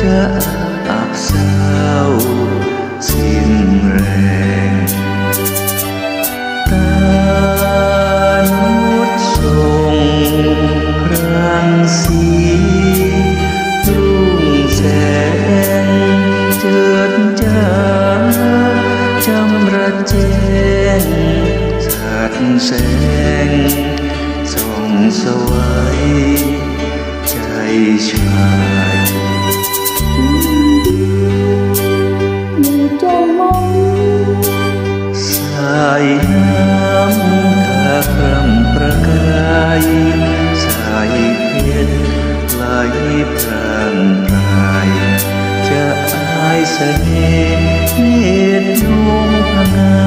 จะอับเศร้าสิ้นแรงตานุดทรงรางสีรุ่งแสงเจิดจ้าจำระเจนสัดแสงส่องสวยใจชาย พร่ำประกายสายเพชรไหลพรางพราย จะอายเสน่ห์เนตรดวงพงา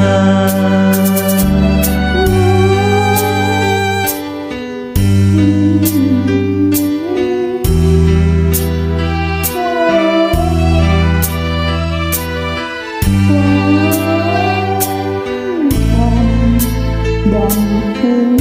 ดัง open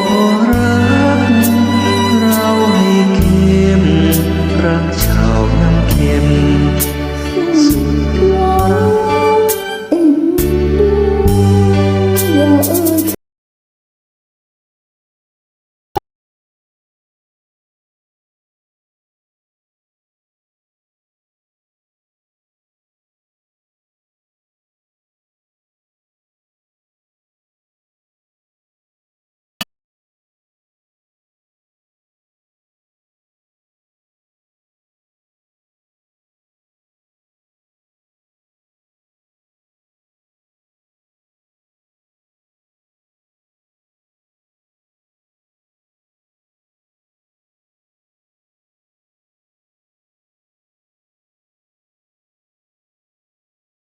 Oh,